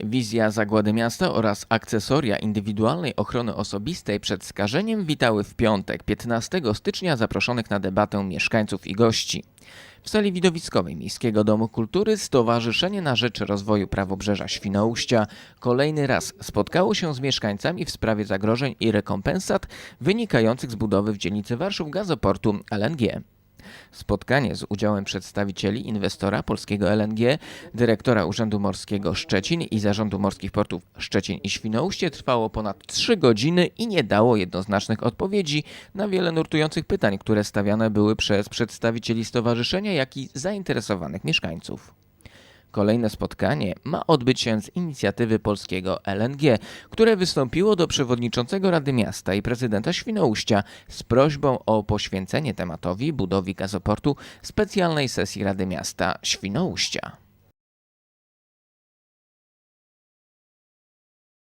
Wizja zagłady miasta oraz akcesoria indywidualnej ochrony osobistej przed skażeniem witały w piątek 15 stycznia zaproszonych na debatę mieszkańców i gości. W sali widowiskowej Miejskiego Domu Kultury Stowarzyszenie na Rzecz Rozwoju Prawobrzeża Świnoujścia kolejny raz spotkało się z mieszkańcami w sprawie zagrożeń i rekompensat wynikających z budowy w dzielnicy Warszów gazoportu LNG. Spotkanie z udziałem przedstawicieli inwestora polskiego LNG, dyrektora Urzędu Morskiego Szczecin i Zarządu Morskich Portów Szczecin i Świnoujście trwało ponad 3 godziny i nie dało jednoznacznych odpowiedzi na wiele nurtujących pytań, które stawiane były przez przedstawicieli stowarzyszenia, jak i zainteresowanych mieszkańców. Kolejne spotkanie ma odbyć się z inicjatywy polskiego LNG, które wystąpiło do przewodniczącego Rady Miasta i prezydenta Świnoujścia z prośbą o poświęcenie tematowi budowy gazoportu specjalnej sesji Rady Miasta Świnoujścia.